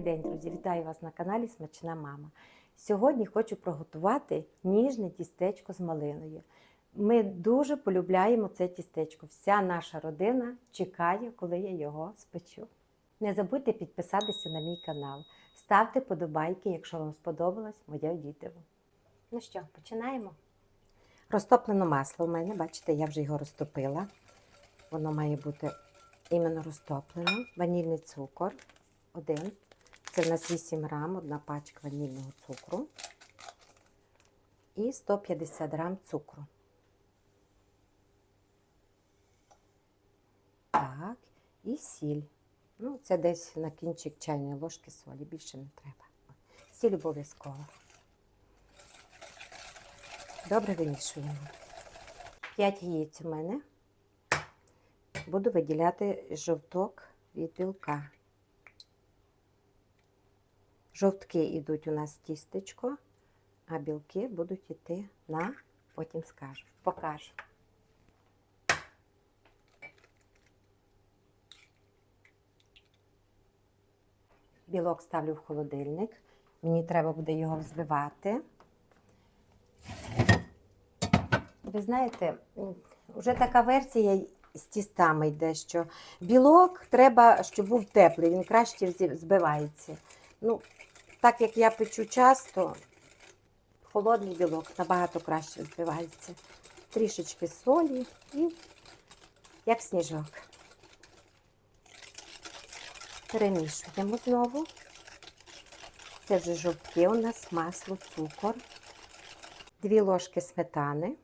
день, друзі! Вітаю вас на каналі Смачна Мама. Сьогодні хочу приготувати ніжне тістечко з малиною. Ми дуже полюбляємо це тістечко. Вся наша родина чекає, коли я його спечу. Не забудьте підписатися на мій канал. Ставте подобайки, якщо вам сподобалось моє відео. Ну що, починаємо? Розтоплене масло у мене, бачите, я вже його розтопила. Воно має бути іменно розтоплено. Ванільний цукор один. Це в нас 8 грам, одна пачка ванільного цукру. І 150 грам цукру. Так, і сіль. Ну, це десь на кінчик чайної ложки солі, більше не треба. Сіль обов'язково. Добре вимішуємо. 5 яєць у мене. Буду виділяти жовток від білка. Жовтки йдуть у нас тістечко, а білки будуть йти на, потім скажу, покажу. Білок ставлю в холодильник. Мені треба буде його взбивати. Ви знаєте, вже така версія з тістами йде, що білок треба, щоб був теплий, він краще збивається. Ну, так як я печу часто, холодний білок набагато краще збивається. Трішечки солі і як сніжок. Перемішуємо знову. Це вже жовтки у нас, масло, цукор, дві ложки сметани.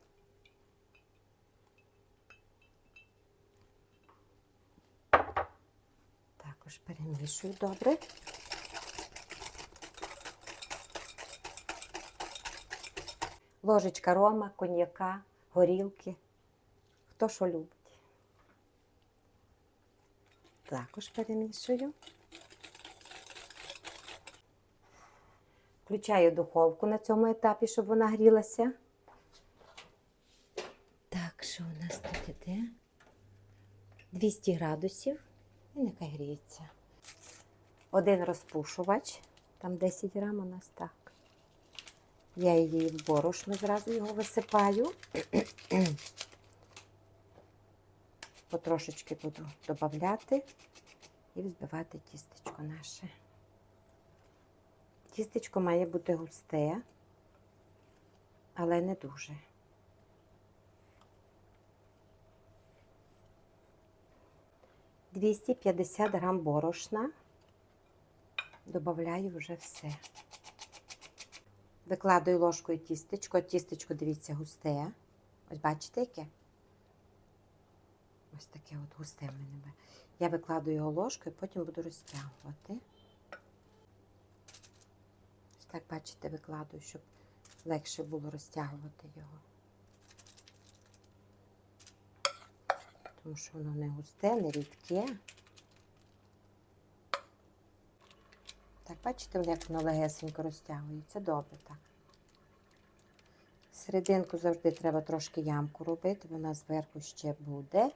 Також перемішую добре. Ложечка рома, коньяка, горілки. Хто що любить. Також перемішую. Включаю духовку на цьому етапі, щоб вона грілася. Так, що у нас тут іде? 200 градусів і нехай гріється. Один розпушувач, там 10 грам у нас так. Я її в борошно зразу його висипаю. Потрошечки буду додати і взбивати тістечко наше. Тістечко має бути густе, але не дуже. Двісті п'ятдесят грам борошна. Добавляю вже все. Викладаю ложкою тістечко. Тістечко, дивіться, густе. Ось бачите, яке? Ось таке от густе в мене. Я викладаю його ложкою, потім буду розтягувати. Ось так, бачите, викладаю, щоб легше було розтягувати його. Тому що воно не густе, не рідке. Бачите, як воно легесенько розтягується. Добре так. Серединку завжди треба трошки ямку робити, вона зверху ще буде.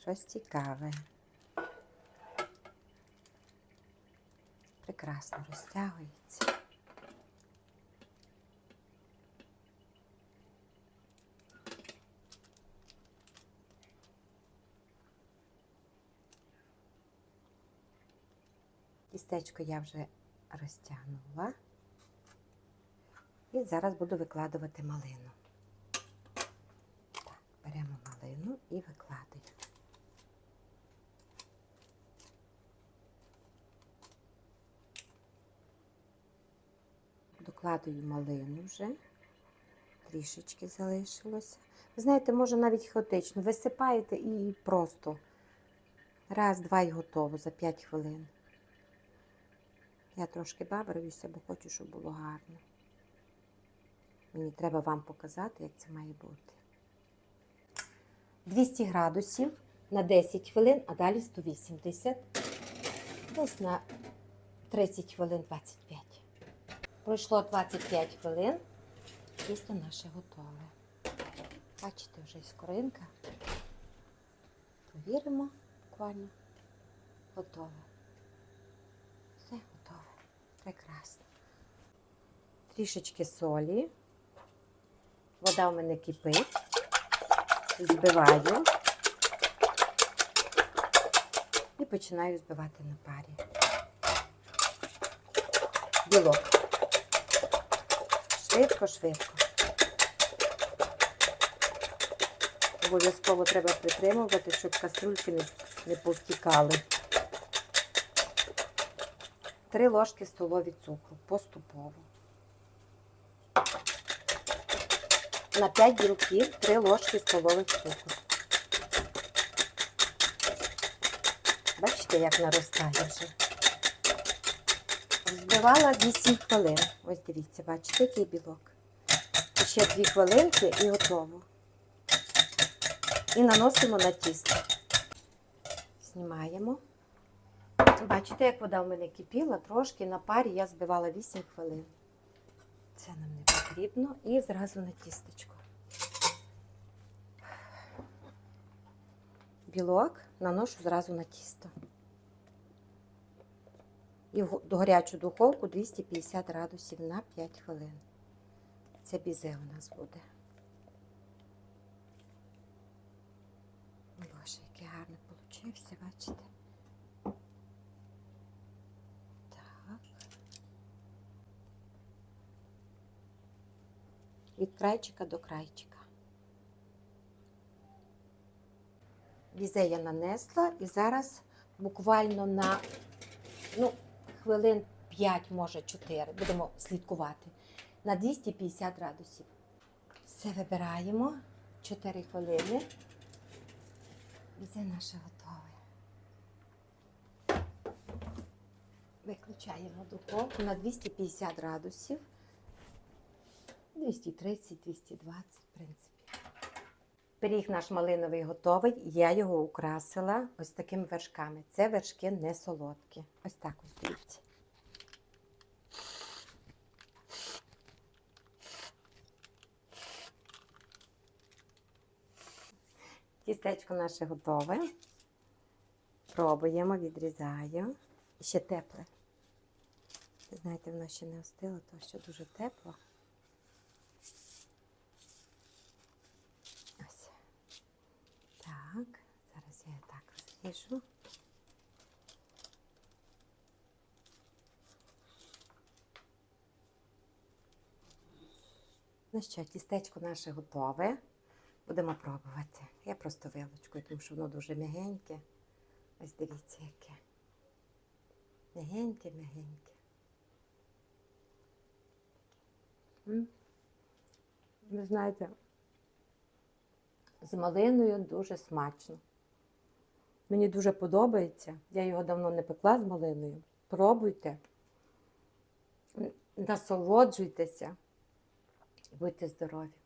Щось цікаве. Прекрасно розтягується. Тістечко я вже розтягнула. І зараз буду викладувати малину. Так, беремо малину і викладаю. Докладую малину вже, трішечки залишилося. Ви знаєте, може навіть хаотично. Висипаєте і просто раз, два і готово за 5 хвилин. Я трошки бабровюся, бо хочу, щоб було гарно. Мені треба вам показати, як це має бути. 200 градусів на 10 хвилин, а далі 180. Десь на 30 хвилин 25. Пройшло 25 хвилин. Тісто наше готове. Бачите, вже скоринка. Повіримо, буквально готове. Прекрасно. Трішечки солі. Вода у мене кипить. Збиваю. І починаю збивати на парі. Білок. Швидко, швидко. Обов'язково треба притримувати, щоб каструльки не, не повтікали. Три ложки столові цукру поступово. На 5 білків 3 ложки столових цукру. Бачите, як наростає вже. Збивала 8 хвилин. Ось дивіться, бачите, який білок. Ще 2 хвилинки і готово. І наносимо на тісто. Знімаємо. Бачите, як вода в мене кипіла, трошки на парі я збивала 8 хвилин. Це нам не потрібно. І зразу на тістечко. Білок наношу зразу на тісто. І в гарячу духовку 250 градусів на 5 хвилин. Це бізе у нас буде. Боже, який гарний получився, бачите? Так. Від крайчика до крайчика. Візе я нанесла і зараз буквально на ну, хвилин 5, може 4, будемо слідкувати, на 250 градусів. Все вибираємо 4 хвилини. Візе наше готове. Виключаємо духовку на 250 градусів. 230, 220, в принципі. Пиріг наш малиновий готовий. Я його украсила ось такими вершками. Це вершки не солодкі. Ось так ось дивіться. Тістечко наше готове. Пробуємо, відрізаю. Ще тепле. Знаєте, воно ще не остило, то ще дуже тепло. Ось. Так, зараз я так. Ну що, тістечко наше готове. Будемо пробувати. Я просто вилочкою, тому що воно дуже м'ягеньке. Ось дивіться, яке. М'ягеньке, м'ягеньке. Ви знаєте, з малиною дуже смачно. Мені дуже подобається. Я його давно не пекла з малиною. Пробуйте, насолоджуйтеся, будьте здорові.